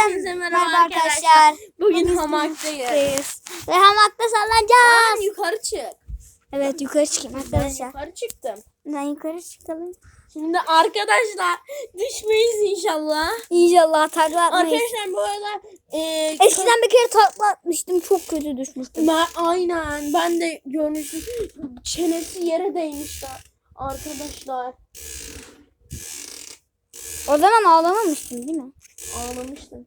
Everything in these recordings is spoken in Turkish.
Hepinize merhaba arkadaşlar. Bugün hamaktayız. Buradayız. Ve hamakta sallanacağız. Ben yukarı çık. Evet yukarı çıkayım Ben arkadaşlar. yukarı çıktım. Ben yukarı çıkalım. Şimdi arkadaşlar düşmeyiz inşallah. İnşallah takla atmayız. Arkadaşlar bu arada e, Eskiden bir kere takla atmıştım. Çok kötü düşmüştüm. ben, aynen ben de görmüştüm. Çenesi yere değmişler. Arkadaşlar O zaman ağlamamıştım değil mi? Ağlamıştım.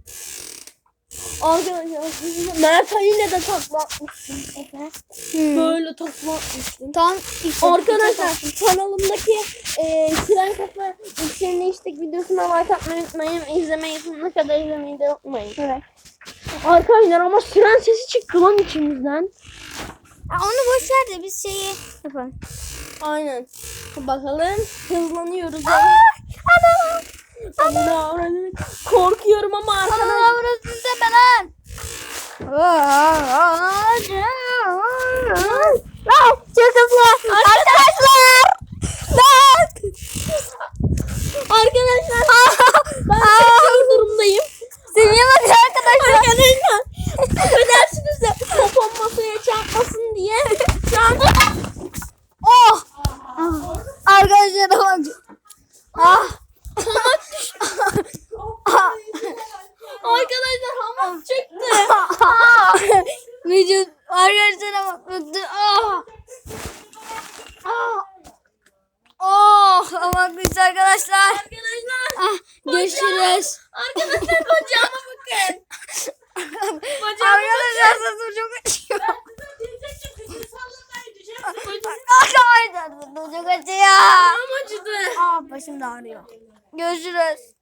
Arkadaşlar Mert yine de takla atmıştım. bu sefer. Hmm. Böyle takla atmıştım. Tam ilk Arkadaşlar kanalımdaki e, Tren Kafa içlerine içtik videosuna like atmayı unutmayın. İzlemeyi sonuna kadar izlemeyi de unutmayın. Evet. Arkadaşlar ama siren sesi çıktı lan içimizden. Aa, onu boş ver de biz şeyi yapalım. Aynen. Bakalım hızlanıyoruz. Ana! Ana! Korkuyorum çok hızlı. Arkadaşlar. Arkadaşlar ben çok durumdayım. Seviye bak arkadaşlar. Arkadaşlar affedersiniz de popom masaya çarpmasın diye. Şu an Oh. Arkadaşlar bak. Ah. arkadaşlar hamak çıktı. Vücut arkadaşlar bak. Ah. Ah. Güç arkadaşlar. Arkadaşlar Ah, görüşürüz. Arkadaşlar bacağıma bakın. Bacağıma Arkadaşlar sesim çok acıyor. Bacağım Arkadaşlar sesim çok acıyor. acıdı. Aa, başım da ağrıyor. Görüşürüz.